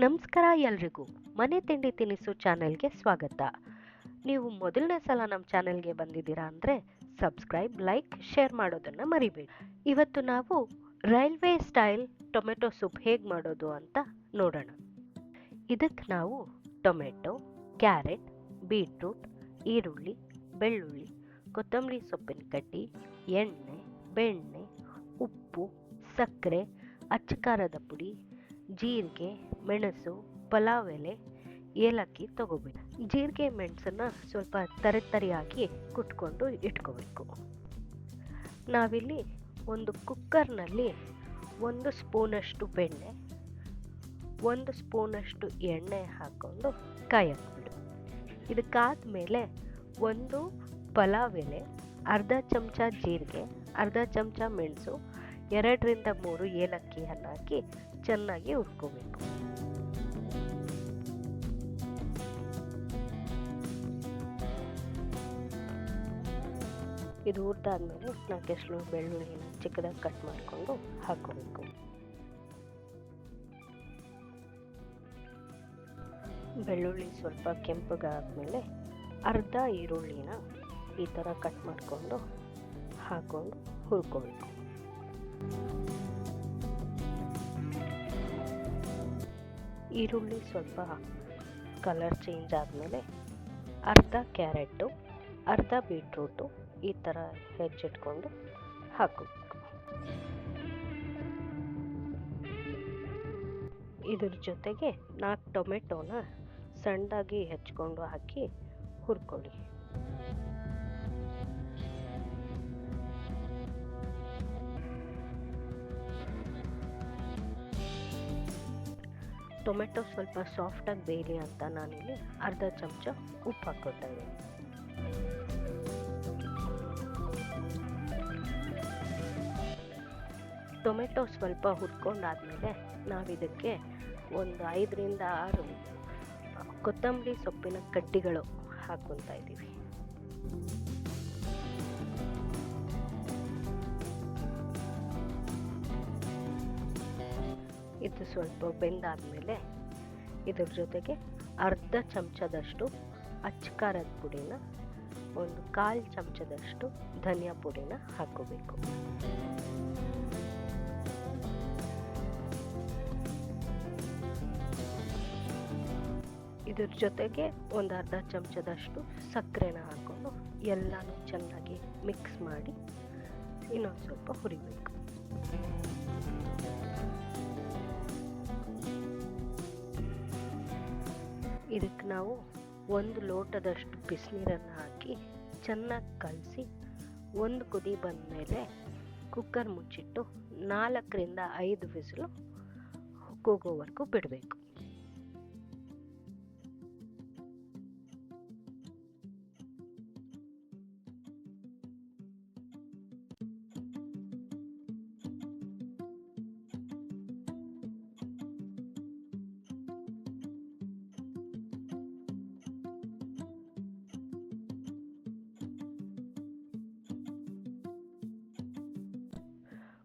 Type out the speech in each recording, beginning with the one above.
ನಮಸ್ಕಾರ ಎಲ್ರಿಗೂ. ಮನೆ ತಿಂಡಿ ತಿನಿಸು ಚಾನೆಲ್ಗೆ ಸ್ವಾಗತ. ನೀವು ಮೊದಲನೇ ಸಲ ನಮ್ಮ ಚಾನೆಲ್ಗೆ ಬಂದಿದ್ದೀರಾ ಅಂದರೆ ಸಬ್ಸ್ಕ್ರೈಬ್, ಲೈಕ್, ಶೇರ್ ಮಾಡೋದನ್ನು ಮರಿಬೇಡಿ. ಇವತ್ತು ನಾವು ರೈಲ್ವೆ ಸ್ಟೈಲ್ ಟೊಮೆಟೊ ಸೂಪ್ ಹೇಗೆ ಮಾಡೋದು ಅಂತ ನೋಡೋಣ. ಇದಕ್ಕೆ ನಾವು ಟೊಮೆಟೊ, ಕ್ಯಾರೆಟ್, ಬೀಟ್ರೂಟ್, ಈರುಳ್ಳಿ, ಬೆಳ್ಳುಳ್ಳಿ, ಕೊತ್ತಂಬರಿ ಸೊಪ್ಪಿನ ಕಡ್ಡಿ, ಎಣ್ಣೆ, ಬೆಣ್ಣೆ, ಉಪ್ಪು, ಸಕ್ಕರೆ ಅಚ್ಚಕಾರದ ಪುಡಿ, ಜೀರಿಗೆ ಮೆಣಸು, ಪಲಾವ್ ಎಲೆ, ಏಲಕ್ಕಿ ತಗೋಬೇಕು ಜೀರಿಗೆ ಮೆಣಸನ್ನ ಸ್ವಲ್ಪ ತರಿತರಿಯಾಗಿ ಕುಟ್ಕೊಂಡು ಇಟ್ಕೋಬೇಕು. ನಾವಿಲ್ಲಿ ಒಂದು ಕುಕ್ಕರ್ನಲ್ಲಿ ಒಂದು ಸ್ಪೂನಷ್ಟು ಬೆಣ್ಣೆ, ಒಂದು ಸ್ಪೂನಷ್ಟು ಎಣ್ಣೆ ಹಾಕ್ಕೊಂಡು ಕಾಯಕ್ಬಿಡು ಇದಕ್ಕಾದ್ಮೇಲೆ ಒಂದು ಪಲಾವ್ ಎಲೆ, ಅರ್ಧ ಚಮಚ ಜೀರಿಗೆ, ಅರ್ಧ ಚಮಚ ಮೆಣಸು, ಎರಡರಿಂದ ಮೂರು ಏಲಕ್ಕಿಯನ್ನು ಹಾಕಿ ಚೆನ್ನಾಗಿ ಹುರ್ಕೋಬೇಕು. ಇದು ಹುರಿದಾದ್ಮೇಲೆ ನಾಲ್ಕೆಷ್ಟು ಬೆಳ್ಳುಳ್ಳಿನ ಚಿಕ್ಕದಾಗಿ ಕಟ್ ಮಾಡಿಕೊಂಡು ಹಾಕೋಬೇಕು ಬೆಳ್ಳುಳ್ಳಿ ಸ್ವಲ್ಪ ಕೆಂಪಗಾದ್ಮೇಲೆ ಅರ್ಧ ಈರುಳ್ಳಿನ ಈ ಥರ ಕಟ್ ಮಾಡಿಕೊಂಡು ಹಾಕ್ಕೊಂಡು ಹುರ್ಕೋಬೇಕು. ಈರುಳ್ಳಿ ಸ್ವಲ್ಪ ಕಲರ್ ಚೇಂಜ್ ಆದಮೇಲೆ ಅರ್ಧ ಕ್ಯಾರೆಟು ಅರ್ಧ ಬೀಟ್ರೂಟು ಈ ಥರ ಹೆಜ್ಜಿಟ್ಕೊಂಡು ಹಾಕಬೇಕು. ಇದ್ರ ಜೊತೆಗೆ ನಾಲ್ಕು ಟೊಮೆಟೊನ ಸಣ್ಣದಾಗಿ ಹೆಚ್ಕೊಂಡು ಹಾಕಿ ಹುರ್ಕೊಳ್ಳಿ. ಟೊಮೆಟೊ ಸ್ವಲ್ಪ ಸಾಫ್ಟಾಗಿ ಬೇಯಲಿ ಅಂತ ನಾನಿಲ್ಲಿ ಅರ್ಧ ಚಮಚ ಉಪ್ಪು ಹಾಕ್ಕೊತಾ ಇದ್ದೀನಿ. ಟೊಮೆಟೊ ಸ್ವಲ್ಪ ಹುರ್ಕೊಂಡಾದ್ಮೇಲೆ ನಾವಿದಕ್ಕೆ ಒಂದು ಐದರಿಂದ ಆರು ಕೊತ್ತಂಬರಿ ಸೊಪ್ಪಿನ ಕಡ್ಡಿಗಳು ಹಾಕ್ಕೊತಾ ಇದ್ದೀವಿ. ಇದು ಸ್ವಲ್ಪ ಬೆಂದಾದಮೇಲೆ ಇದ್ರ ಜೊತೆಗೆ ಅರ್ಧ ಚಮಚದಷ್ಟು ಅಚ್ಚಕಾರದ ಪುಡಿನ, ಒಂದು ಕಾಲು ಚಮಚದಷ್ಟು ಧನಿಯಾ ಪುಡಿನ ಹಾಕೋಬೇಕು ಇದ್ರ ಜೊತೆಗೆ ಒಂದು ಅರ್ಧ ಚಮಚದಷ್ಟು ಸಕ್ಕರೆನ ಹಾಕ್ಕೊಂಡು ಎಲ್ಲನೂ ಚೆನ್ನಾಗಿ ಮಿಕ್ಸ್ ಮಾಡಿ ಇನ್ನೊಂದು ಸ್ವಲ್ಪ ಹುರಿಬೇಕು. ಇದಕ್ಕೆ ನಾವು ಒಂದು ಲೋಟದಷ್ಟು ಬಿಸಿನೀರನ್ನು ಹಾಕಿ ಚೆನ್ನಾಗಿ ಕಲಸಿ ಒಂದು ಕುದಿ ಬಂದ ಮೇಲೆ ಕುಕ್ಕರ್ ಮುಚ್ಚಿಟ್ಟು ನಾಲ್ಕರಿಂದ ಐದು ಬಿಸಿಲು ಕೂಗೋವರೆಗೂ ಬಿಡಬೇಕು.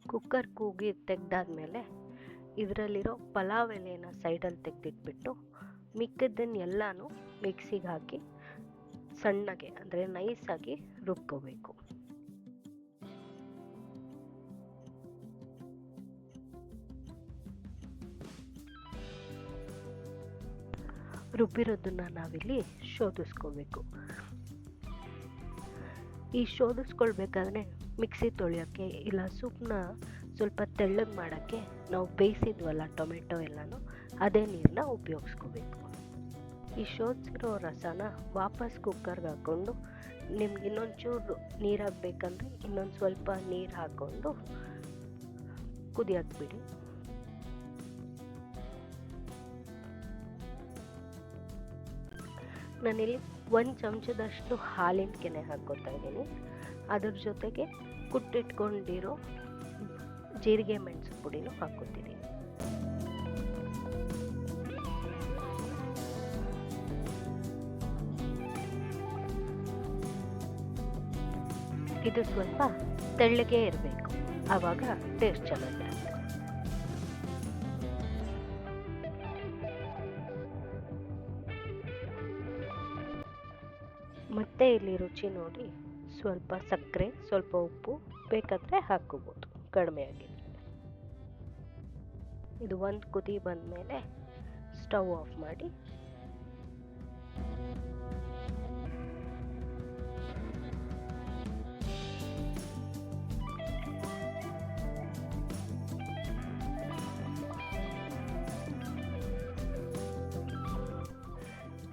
ಕುಕ್ಕರ್ ಕೂಗಿ ತೆಗ್ದಾದ್ಮೇಲೆ ಇದರಲ್ಲಿರೋ ಪಲಾವ್ ಎಲೆನ ಸೈಡಲ್ಲಿ ತೆಗೆದಿಟ್ಬಿಟ್ಟು ಮಿಕ್ಕಿದ್ದನ್ನು ಎಲ್ಲನೂ ಮಿಕ್ಸಿಗೆ ಹಾಕಿ ಸಣ್ಣಗೆ, ಅಂದರೆ ನೈಸಾಗಿ ರುಬ್ಕೋಬೇಕು. ರುಬ್ಬಿರೋದನ್ನ ನಾವಿಲ್ಲಿ ಶೋಧಿಸ್ಕೋಬೇಕು. ಈ ಶೋಧಿಸ್ಕೊಳ್ಬೇಕಾದ್ರೆ ಮಿಕ್ಸಿ ತೊಳೆಯೋಕ್ಕೆ ಇಲ್ಲ ಸೂಪ್ನ ಸ್ವಲ್ಪ ತೆಳ್ಳಗೆ ಮಾಡೋಕ್ಕೆ ನಾವು ಬೇಯಿಸಿದ್ವಲ್ಲ ಟೊಮೆಟೊ ಎಲ್ಲನೂ, ಅದೇ ನೀರನ್ನ ಉಪಯೋಗಿಸ್ಕೋಬೇಕು. ಈ ಶೋಧಿಸಿರೋ ರಸನ ವಾಪಸ್ ಕುಕ್ಕರ್ಗೆ ಹಾಕ್ಕೊಂಡು ನಿಮ್ಗೆ ಇನ್ನೊಂಚೂರು ನೀರು ಹಾಕ್ಬೇಕಂದ್ರೆ ಇನ್ನೊಂದು ಸ್ವಲ್ಪ ನೀರು ಹಾಕ್ಕೊಂಡು ಕುದಿಯಕ್ಕೆ ಬಿಡಿ ನಾನಿಲ್ಲಿ ಒಂದು ಚಮಚದಷ್ಟು ಹಾಲಿನ ಕೆನೆ ಹಾಕ್ಕೊತಾ ಇದ್ದೀನಿ. ಅದ್ರ ಜೊತೆಗೆ ಕುಟ್ಟಿಟ್ಕೊಂಡಿರೋ ಜೀರಿಗೆ ಮೆಣಸು ಪುಡಿನೂ ಹಾಕೋತೀನಿ ಇದು ಸ್ವಲ್ಪ ತೆಳ್ಳಗೆ ಇರಬೇಕು. ಆವಾಗ ಟೇಸ್ಟ್ ಚೆನ್ನಾಗಿ ಮತ್ತೆ ಇಲ್ಲಿ ರುಚಿ ನೋಡಿ. ಸ್ವಲ್ಪ ಸಕ್ಕರೆ, ಸ್ವಲ್ಪ ಉಪ್ಪು ಬೇಕಾದರೆ ಹಾಕ್ಕೋಬೋದು ಕಡಿಮೆ ಆಗಿ ಇದು ಒಂದು ಕುದಿ ಬಂದಮೇಲೆ ಸ್ಟವ್ ಆಫ್ ಮಾಡಿ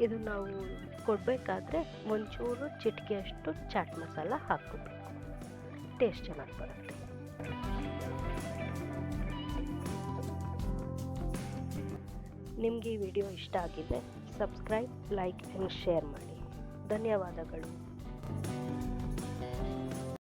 ಇದು ನಾವು ಕೊಡಬೇಕಾದ್ರೆ ಒಂಚೂರು ಚಿಟಿಕೆಯಷ್ಟು ಚಾಟ್ ಮಸಾಲ ಹಾಕ್ಕೋಬೇಕು. ಟೇಸ್ಟ್ ಚೆನ್ನಾಗಿ ಬರುತ್ತೆ. ನಿಮಗೆ ಈ ವಿಡಿಯೋ ಇಷ್ಟ ಆಗಿದೆ ಸಬ್ಸ್ಕ್ರೈಬ್ ಲೈಕ್ ಆ್ಯಂಡ್ ಶೇರ್ ಮಾಡಿ. ಧನ್ಯವಾದಗಳು.